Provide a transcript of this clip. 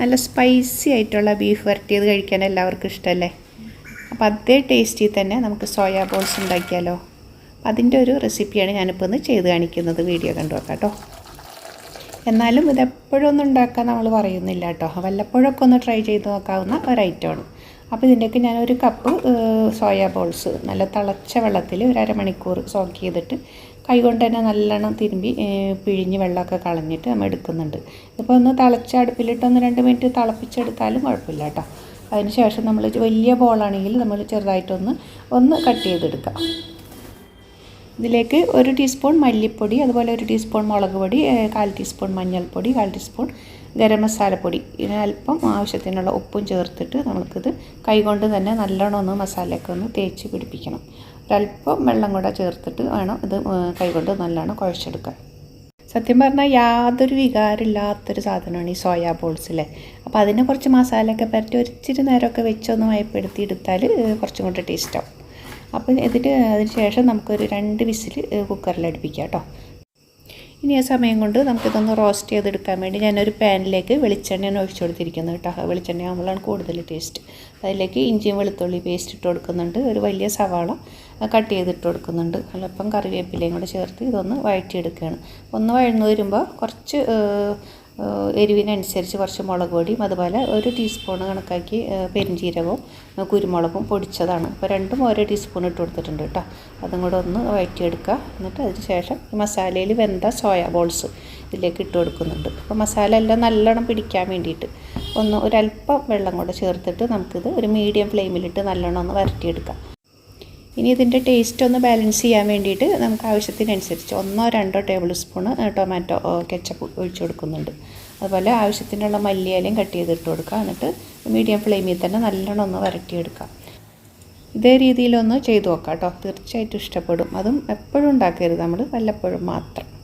നല്ല സ്പൈസി ആയിട്ടുള്ള ബീഫ് വരട്ടിയത് കഴിക്കാൻ എല്ലാവർക്കും ഇഷ്ടമല്ലേ അപ്പോൾ അതേ ടേസ്റ്റിൽ തന്നെ നമുക്ക് സോയാ ബോൾസ് ഉണ്ടാക്കിയാലോ? അപ്പോൾ അതിന്റെ ഒരു റെസിപ്പിയാണ് ഞാനിപ്പോൾ ഒന്ന് ചെയ്ത് കാണിക്കുന്നത്. വീഡിയോ കണ്ടു നോക്കാം കേട്ടോ. എന്നാലും ഇതെപ്പോഴും ഒന്നും ഉണ്ടാക്കാൻ നമ്മൾ പറയുന്നില്ല കേട്ടോ. വല്ലപ്പോഴൊക്കെ ഒന്ന് ട്രൈ ചെയ്ത് നോക്കാവുന്ന ഒരു ഐറ്റമാണ് അപ്പോൾ ഇതിന്റെയൊക്കെ ഒരു കപ്പ് സോയാ ബോൾസ് നല്ല തിളച്ച വെള്ളത്തിൽ ഒരു അരമണിക്കൂർ സോക്ക് ചെയ്തിട്ട് കൈകൊണ്ട് തന്നെ നല്ലോണം തിരുമ്പി പിഴിഞ്ഞ് വെള്ളമൊക്കെ കളഞ്ഞിട്ട് നമ്മൾ എടുക്കുന്നുണ്ട്. ഇപ്പോൾ ഒന്ന് തിളച്ച അടുപ്പിലിട്ട് ഒന്ന് രണ്ട് മിനിറ്റ് തിളപ്പിച്ചെടുത്താലും കുഴപ്പമില്ല കേട്ടോ. അതിന് ശേഷം നമ്മൾ വലിയ ബോളാണെങ്കിൽ നമ്മൾ ചെറുതായിട്ടൊന്ന് ഒന്ന് കട്ട് ചെയ്തെടുക്കാം. ഇതിലേക്ക് ഒരു ടീസ്പൂൺ മല്ലിപ്പൊടി അതുപോലെ ഒരു ടീസ്പൂൺ മുളക് പൊടി കാൽ ടീസ്പൂൺ മഞ്ഞൾപ്പൊടി കാൽ ടീസ്പൂൺ ഗരം മസാലപ്പൊടി. ഇതിന് അല്പം ആവശ്യത്തിനുള്ള ഉപ്പും ചേർത്തിട്ട് നമുക്കിത് കൈകൊണ്ട് തന്നെ നല്ലോണം ഒന്ന് മസാലയൊക്കെ ഒന്ന് തേച്ച് പിടിപ്പിക്കണം. ഒരല്പം വെള്ളം കൂടെ ചേർത്തിട്ട് വേണം ഇത് കൈകൊണ്ട് നല്ലോണം കുഴച്ചെടുക്കാൻ. സത്യം പറഞ്ഞാൽ യാതൊരു വികാരമില്ലാത്തൊരു സാധനമാണ് ഈ സോയാ ബോൾസിലെ. അപ്പോൾ അതിനെ കുറച്ച് മസാലയൊക്കെ പരട്ടി ഒരിച്ചിരി നേരമൊക്കെ വെച്ചൊന്ന് മയപ്പെടുത്തി എടുത്താൽ കുറച്ചും കൂടെ ടേസ്റ്റാവും അപ്പോൾ എന്നിട്ട് അതിന് ശേഷം നമുക്കൊരു രണ്ട് വിസിൽ കുക്കറിൽ അടുപ്പിക്കാം കേട്ടോ. ഇനി ആ സമയം കൊണ്ട് നമുക്കിതൊന്ന് റോസ്റ്റ് ചെയ്തെടുക്കാൻ വേണ്ടി ഞാനൊരു പാനിലേക്ക് വെളിച്ചെണ്ണയാണ് ഒഴിച്ചു കൊടുത്തിരിക്കുന്നത് കേട്ടോ. വെളിച്ചെണ്ണ ആകുമ്പോഴാണ് കൂടുതൽ ടേസ്റ്റ്. അതിലേക്ക് ഇഞ്ചിയും വെളുത്തുള്ളി പേസ്റ്റ് ഇട്ട് കൊടുക്കുന്നുണ്ട്. ഒരു വലിയ സവാള കട്ട് ചെയ്തിട്ട് കൊടുക്കുന്നുണ്ട്. അല്ലപ്പം കറിവേപ്പിലയും കൂടെ ചേർത്ത് ഇതൊന്ന് വഴറ്റിയെടുക്കുകയാണ്. ഒന്ന് വഴന്ന് വരുമ്പോൾ കുറച്ച് എരിവിനനുസരിച്ച് കുറച്ച് മുളക് പൊടിയും അതുപോലെ ഒരു ടീസ്പൂൺ കണക്കാക്കി ഏഹ്, പെരുംജീരകവും കുരുമുളകും പൊടിച്ചതാണ്. അപ്പോൾ രണ്ടും ഓരോ ടീസ്പൂൺ ഇട്ട് കൊടുത്തിട്ടുണ്ട് കേട്ടോ. അതും കൂടെ ഒന്ന് വഴറ്റിയെടുക്കുക. എന്നിട്ട് അതിന് ശേഷം ഈ മസാലയിൽ വെന്ത സോയ ബോൾസ് ഇതിലേക്ക് ഇട്ട് കൊടുക്കുന്നുണ്ട്. അപ്പോൾ മസാല എല്ലാം നല്ലോണം പിടിക്കാൻ വേണ്ടിയിട്ട് ഒന്ന് ഒരല്പം വെള്ളം കൂടെ ചേർത്തിട്ട് നമുക്കിത് ഒരു മീഡിയം ഫ്ലെയിമിലിട്ട് നല്ലോണം ഒന്ന് വരട്ടിയെടുക്കാം. ഇനി ഇതിന്റെ ടേസ്റ്റ് ഒന്ന് ബാലൻസ് ചെയ്യാൻ വേണ്ടിയിട്ട് നമുക്ക് ആവശ്യത്തിനനുസരിച്ച് ഒന്നോ രണ്ടോ ടേബിൾ സ്പൂണ് ടൊമാറ്റോ കെച്ചപ്പ് ഒഴിച്ചു കൊടുക്കുന്നുണ്ട്. അതുപോലെ ആവശ്യത്തിനുള്ള മല്ലിയിലയും കട്ട് ചെയ്തിട്ട് കൊടുക്കുക. എന്നിട്ട് മീഡിയം ഫ്ലെയിമിൽ തന്നെ നല്ലോണം ഒന്ന് വരട്ടിയെടുക്കാം ഇതേ രീതിയിലൊന്ന് ചെയ്തു നോക്കാം കേട്ടോ. തീർച്ചയായിട്ടും ഇഷ്ടപ്പെടും. അതും എപ്പോഴും ഉണ്ടാക്കരുത് നമ്മൾ വല്ലപ്പോഴും മാത്രം.